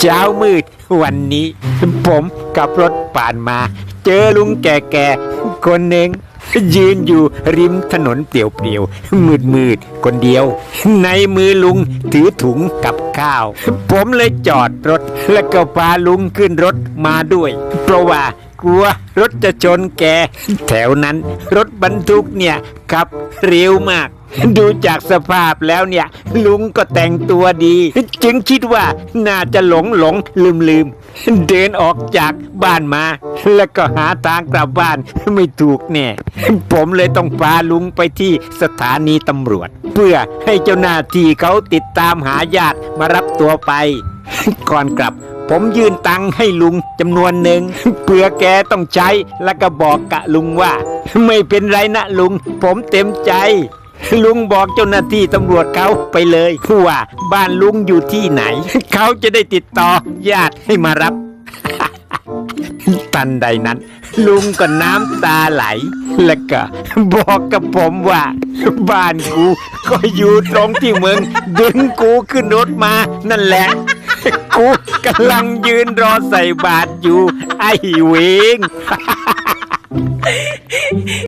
เช้ามืดวันนี้ ผมกับรถผ่านมา เจอลุงแก่ๆคนหนึ่งยืนอยู่ริมถนนเปลี่ยวๆมืดๆคนเดียว ในมือลุงถือถุงกับข้าว ผมเลยจอดรถ แล้วก็พาลุงขึ้นรถมาด้วย เพราะว่ากลัวรถจะชนแก แถวนั้นรถบรรทุกเนี่ยขับเร็วมาก ดูจากสภาพแล้วเนี่ย ลุงก็แต่งตัวดี จึงคิดว่าน่าจะหลงหลงลืมลืมเดินออกจากบ้านมา แล้วก็หาทางกลับบ้านไม่ถูกแน่ผมเลยต้องพาลุงไปที่สถานีตำรวจ เพื่อให้เจ้าหน้าที่เขาติดตามหาญาติมารับตัวไป ก่อนกลับผมยืนตังค์ให้ลุงจำนวนหนึ่งเผื่อแกต้องใช้แล้วก็บอกกะลุงว่า ไม่เป็นไรนะลุง ผมเต็มใจ ลุงบอกเจ้าหน้าที่ตำรวจเขาไปเลยว่าบ้านลุงอยู่ที่ไหน เขาจะได้ติดต่อญาติให้มารับ ทันใดนั้น ลุงก็น้ำตาไหล แล้วก็บอกกับผมว่า บ้านกู ก็อยู่ตรงที่มึงดึงกูขึ้นรถมา นั่นแหละ กูกำลังยืนรอใส่บาตรอยู่ ไอ้เวง